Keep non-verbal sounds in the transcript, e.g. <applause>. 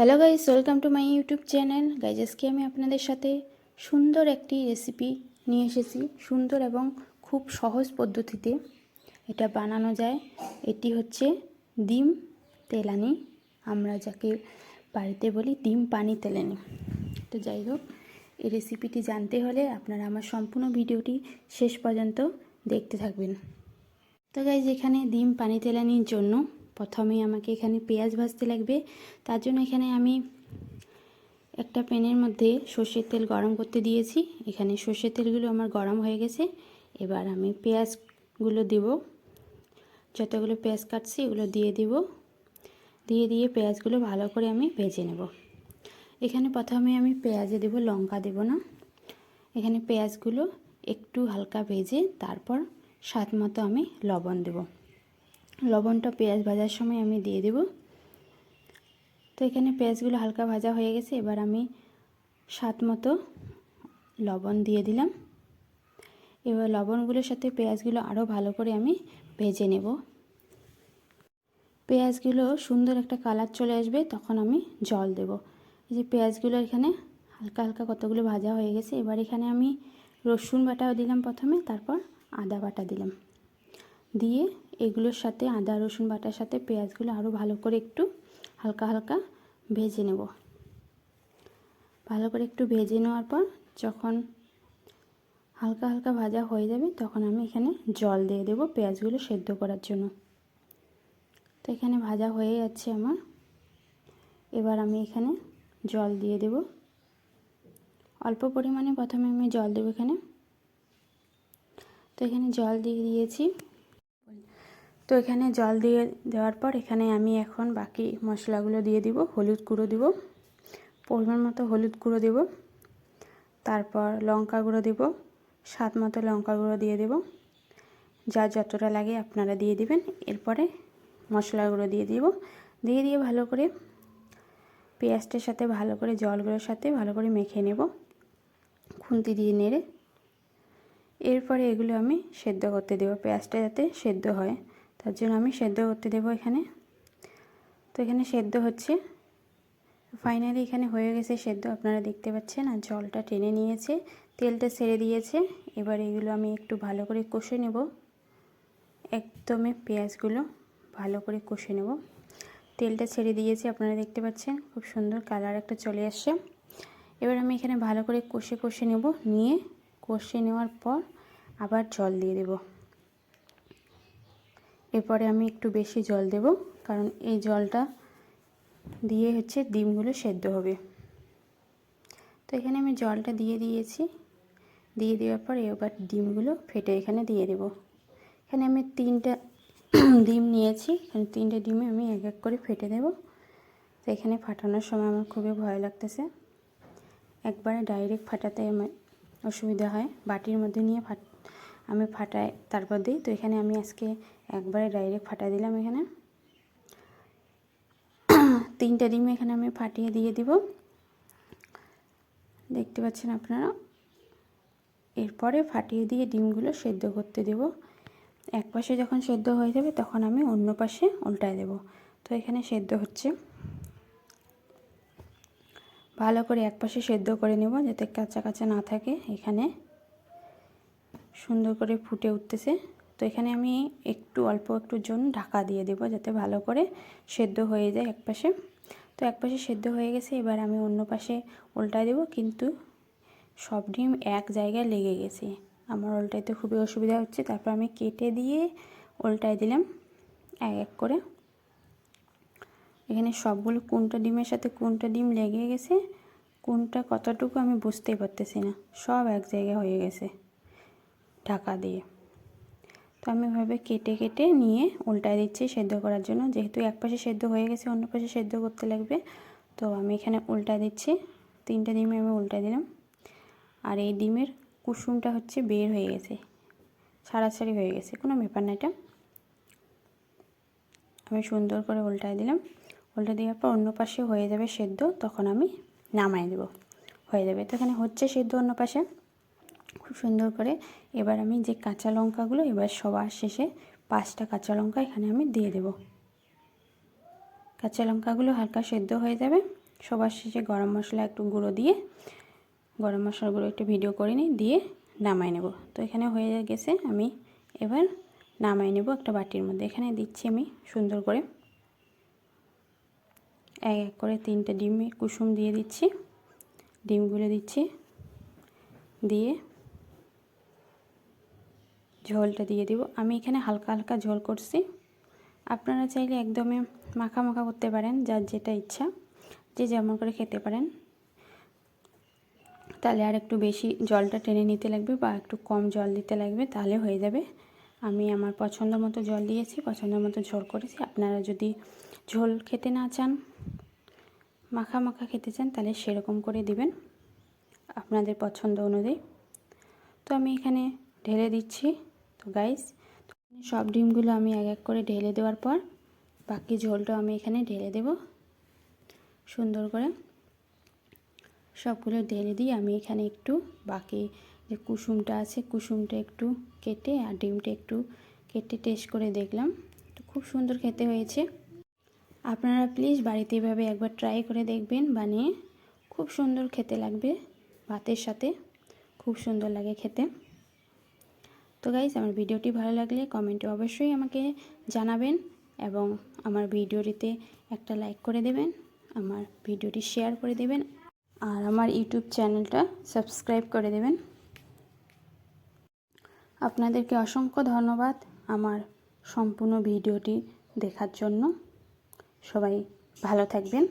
Hello guys welcome to my YouTube channel guys আজকে আমি আপনাদের সাথে সুন্দর একটি রেসিপি নিয়ে এসেছি। সুন্দর এবং খুব সহজ পদ্ধতিতে এটা বানানো যায়। এটি হচ্ছে ডিম তেলানি। আমরা যাকে বাড়িতে বলি ডিম পানি তেলানি। তো যাই হোক, এই রেসিপিটি জানতে হলে আপনারা আমার সম্পূর্ণ ভিডিওটি শেষ পর্যন্ত দেখতে থাকবেন। তো গাইজ এখানে ডিম পানি তেলানির জন্য প্রথমে আমাকে এখানে পেঁয়াজ ভাজতে লাগবে। তার জন্য এখানে আমি একটা প্যানের মধ্যে সর্ষের তেল গরম করতে দিয়েছি। এখানে সর্ষের তেলগুলো আমার গরম হয়ে গেছে। এবার আমি পেঁয়াজগুলো দেব। যতগুলো পেঁয়াজ কাটছি এগুলো দিয়ে দিব। দিয়ে দিয়ে পেঁয়াজগুলো ভালো করে আমি ভেজে নেব। এখানে প্রথমে আমি পেঁয়াজে দেব, লঙ্কা দেব না। এখানে পেঁয়াজগুলো একটু হালকা ভেজে তারপর স্বাদ মতো আমি লবণ দেব। লবণটা পেঁয়াজ ভাজার সময় আমি দিয়ে দেব। তো এখানে পেঁয়াজগুলো হালকা ভাজা হয়ে গেছে, এবার আমি স্বাদ মতো লবণ দিয়ে দিলাম। এবার লবণগুলোর সাথে পেঁয়াজগুলো আরও ভালো করে আমি ভেজে নেব। পেঁয়াজগুলো সুন্দর একটা কালার চলে আসবে, তখন আমি জল দেব। এই যে পেঁয়াজগুলো এখানে হালকা হালকা কতগুলো ভাজা হয়ে গেছে, এবার এখানে আমি রসুন বাটাও দিলাম প্রথমে, তারপর আদা বাটা দিলাম। দিয়ে এগুলোর সাথে আদা, রসুন বাটার সাথে পেঁয়াজগুলো আরও ভালো করে একটু হালকা হালকা ভেজে নেব। ভালো করে একটু ভেজে নেওয়ার পর যখন হালকা হালকা ভাজা হয়ে যাবে তখন আমি এখানে জল দিয়ে দেবো পেঁয়াজগুলো সেদ্ধ করার জন্য। তো এখানে ভাজা হয়ে যাচ্ছে আমার। এবার আমি এখানে জল দিয়ে দেব। অল্প পরিমাণে প্রথমে আমি জল দেবো এখানে। তো এখানে জল দিয়ে দিয়েছি। তো এখানে জল দিয়ে দেওয়ার পর এখানে আমি এখন বাকি মশলাগুলো দিয়ে দিব, হলুদ গুঁড়ো দিব, পরিমাণ মতো হলুদ গুঁড়ো দেব, তারপর লঙ্কা গুঁড়ো দেব, স্বাদ মতো লঙ্কা গুঁড়ো দিয়ে দেব। যা যতটা লাগে আপনারা দিয়ে দিবেন, এরপরে মশলাগুলো দিয়ে দিব। দিয়ে দিয়ে ভালো করে পেঁয়াজটার সাথে ভালো করে, জলগুলোর সাথে ভালো করে মেখে নেব, খুন্তি দিয়ে নেড়ে। এরপরে এগুলো আমি সেদ্ধ করতে দেবো, পেঁয়াজটা যাতে সেদ্ধ হয়। তার জন্য আমি সেদ্ধ করতে দেবো এখানে। তো এখানে সেদ্ধ হচ্ছে। ফাইনালি এখানে হয়ে গেছে সেদ্ধ, আপনারা দেখতে পাচ্ছেন। আর জলটা টেনে নিয়েছে, তেলটা ছেড়ে দিয়েছে। এবার এগুলো আমি একটু ভালো করে কষে নেব। একদমই পেঁয়াজগুলো ভালো করে কষে নেব। তেলটা ছেড়ে দিয়েছে, আপনারা দেখতে পাচ্ছেন। খুব সুন্দর কালার একটা চলে আসছে। এবার আমি এখানে ভালো করে কষে কষে নেব। নিয়ে কষে নেওয়ার পর আবার জল দিয়ে দেব। এরপরে আমি একটু বেশি জল দেব, কারণ এই জলটা দিয়ে হচ্ছে ডিমগুলো সেদ্ধ হবে। তো এখানে আমি জলটা দিয়ে দিয়েছি। দিয়ে দেওয়ার পর এবার ডিমগুলো ফেটে এখানে দিয়ে দেব। এখানে আমি তিনটা <clears throat> ডিম নিয়েছি এখানে তিনটে ডিমে আমি এক এক করে ফেটে দেব। তো এখানে ফাটানোর সময় আমার খুবই ভয় লাগতেছে। একবারে ডাইরেক্ট ফাটাতে আমার অসুবিধা হয়, বাটির মধ্যে নিয়ে ফাট আমি ফাটাই, তারপর দিই। তো এখানে আমি আজকে একবারে ডাইরেক্ট ফাটা দিলাম এখানে। <clears throat> তিনটা ডিম এখানে আমি ফাটিয়ে দিয়ে দিব। দেখতে পাচ্ছেন আপনারা? এরপরে ফাটিয়ে দিয়ে ডিমগুলো সেদ্ধ করতে দেব। এক পাশে যখন সেদ্ধ হয়ে যাবে, তখন আমি অন্য পাশে উল্টায় দেব। তো এখানে সেদ্ধ হচ্ছে। ভালো করে এক পাশে সেদ্ধ করে নেব, যাতে কাঁচা কাঁচা না থাকে এখানে। সুন্দর করে ফুটে উঠতেছে। তো এখানে আমি একটু অল্প একটু জন্য ঢাকা দিয়ে দেব যাতে ভালো করে সেদ্ধ হয়ে যায় এক পাশে তো এক পাশে সেদ্ধ হয়ে গেছে, এবার আমি অন্য পাশে উল্টায় দেব, কিন্তু সব ডিম এক জায়গায় লেগে গেছে। আমার উল্টাইতে খুবই অসুবিধা হচ্ছে, তারপর আমি কেটে দিয়ে উল্টায় দিলাম এক এক করে। এখানে সবগুলো কোনটা ডিমের সাথে কোনটা ডিম লেগে গেছে, কোনটা কতটুকু আমি বুঝতেই পারতেছি না, সব এক জায়গায় হয়ে গেছে। ঢাকা দিয়ে। তো আমি এভাবে কেটে কেটে নিয়ে উল্টায় দিচ্ছি সেদ্ধ করার জন্য। যেহেতু এক পাশে সেদ্ধ হয়ে গেছে, অন্য পাশে সেদ্ধ করতে লাগবে। তো আমি এখানে উল্টায় দিচ্ছি। তিনটা ডিমে আমি উল্টায় দিলাম। আর এই ডিমের কুসুমটা হচ্ছে বের হয়ে গেছে। ছাড়াছাড়ি হয়ে গেছে, কোনো ব্যাপার না এটা। আমি সুন্দর করে উল্টায় দিলাম। উল্টে দেওয়ার পর অন্য পাশে হয়ে যাবে সেদ্ধ, তখন আমি নামাই দেব। হয়ে যাবে। তো এখানে হচ্ছে সেদ্ধ অন্য পাশে। খুব সুন্দর করে। এবার আমি যে কাঁচা লঙ্কাগুলো, এবার সবার শেষে পাঁচটা কাঁচা লঙ্কা এখানে আমি দিয়ে দেব। কাঁচা লঙ্কাগুলো হালকা সেদ্ধ হয়ে যাবে। সবার শেষে গরম মশলা একটু গুঁড়ো দিয়ে, গরম মশলা গুঁড়ো একটু ভিডিও করে নিই, দিয়ে নামাই নেব। তো এখানে হয়ে গেছে, আমি এবার নামাই নেব একটা বাটির মধ্যে। এখানে দিচ্ছি আমি সুন্দর করে এক এক করে তিনটে ডিমে, কুসুম দিয়ে দিচ্ছি। ডিমগুলো দিচ্ছি, দিয়ে ঝোলটা দিয়ে দিব। আমি এখানে হালকা হালকা ঝোল করছি। আপনারা চাইলে একদমই মাখা মাখা করতে পারেন, যার যেটা ইচ্ছা। যে যেমন করে খেতে পারেন। তাহলে আর একটু বেশি জলটা টেনে নিতে লাগবে বা একটু কম জল দিতে লাগবে, তাহলে হয়ে যাবে। আমি আমার পছন্দ মতো জল দিয়েছি, পছন্দ মতো ঝোল করেছি। আপনারা যদি ঝোল খেতে না চান, মাখা মাখা খেতে চান, তাহলে সেরকম করে দিবেন আপনাদের পছন্দ অনুযায়ী। তো আমি এখানে ঢেলে দিচ্ছি। তো গাইস সব ডিমগুলো আমি এক এক করে ঢেলে দেওয়ার পর, বাকি ঝোলটা আমি এখানে ঢেলে দেব। সুন্দর করে সবগুলো ঢেলে দিয়ে আমি এখানে একটু বাকি যে কুসুমটা আছে, কুসুমটা একটু কেটে আর ডিমটা একটু কেটে টেস্ট করে দেখলাম। তো খুব সুন্দর খেতে হয়েছে। আপনারা প্লিজ বাড়িতে এভাবে একবার ট্রাই করে দেখবেন, বানিয়ে খুব সুন্দর খেতে লাগবে ভাতের সাথে। খুব সুন্দর লাগে খেতে। তো গাইজ আমার ভিডিওটি ভালো লাগলে কমেন্টে অবশ্যই আমাকে জানাবেন এবং আমার ভিডিওটিতে একটা লাইক করে দেবেন, আমার ভিডিওটি শেয়ার করে দেবেন আর আমার ইউটিউব চ্যানেলটা সাবস্ক্রাইব করে দেবেন। আপনাদেরকে অসংখ্য ধন্যবাদ আমার সম্পূর্ণ ভিডিওটি দেখার জন্য। সবাই ভালো থাকবেন।